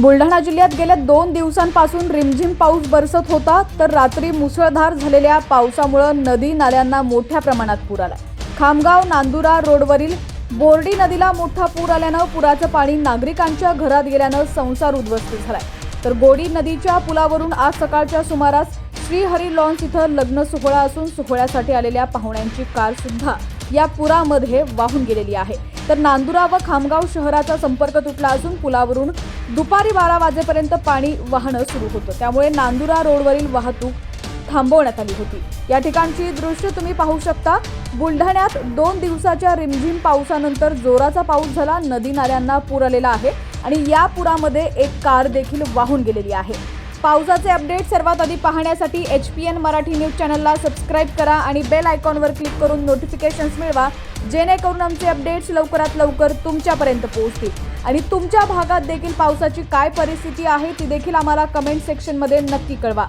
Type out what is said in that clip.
बुलढाणा जिल्ह्यात गेल्या दोन दिवसांपासून रिमझिम पाऊस बरसत होता तर रात्री मुसळधार झालेल्या पावसामुळं नदी नाल्यांना मोठ्या प्रमाणात पूर आला. खामगाव नांदुरा रोडवरील बोर्डी नदीला मोठा पूर आल्यानं पुराचं पाणी नागरिकांच्या घरात गेल्यानं संसार उद्ध्वस्त झालाय. तर गोडी नदीच्या पुलावरून आज सकाळच्या सुमारास श्रीहरी लॉन्स इथं लग्न सोहळा असून सोहळ्यासाठी आलेल्या पाहुण्यांची कार सुद्धा या पुरामध्ये वाहून गेलेली आहे. तर नांदुरा व खामगाव शहराचा संपर्क तुटला असून पुलावरून दुपारी बारा वाजेपर्यंत पाणी वाहणं सुरू होतं. त्यामुळे नांदुरा रोडवरील वाहतूक थांबवण्यात आली होती. या ठिकाणची दृश्य तुम्ही पाहू शकता. बुलढाण्यात दोन दिवसाच्या रिमझिम पावसानंतर जोराचा पाऊस झाला. नदी नाल्यांना पूर आलेला आहे आणि या पुरामध्ये एक कार देखील वाहून गेलेली आहे. पावसाचे अपडेट सर्वात आधी पाहण्यासाठी H P N Marathi news चॅनलला सबस्क्राईब करा आणि बेल आयकॉनवर क्लिक करून नोटिफिकेशन्स मिळवा जेणेकरून आमचे अपडेट्स लवकरात लवकर तुमच्यापर्यंत पोहोचतील. आणि तुमच्या भागात देखील पावसाची काय परिस्थिती आहे ती देखील आम्हाला कमेंट सेक्शनमध्ये नक्की कळवा.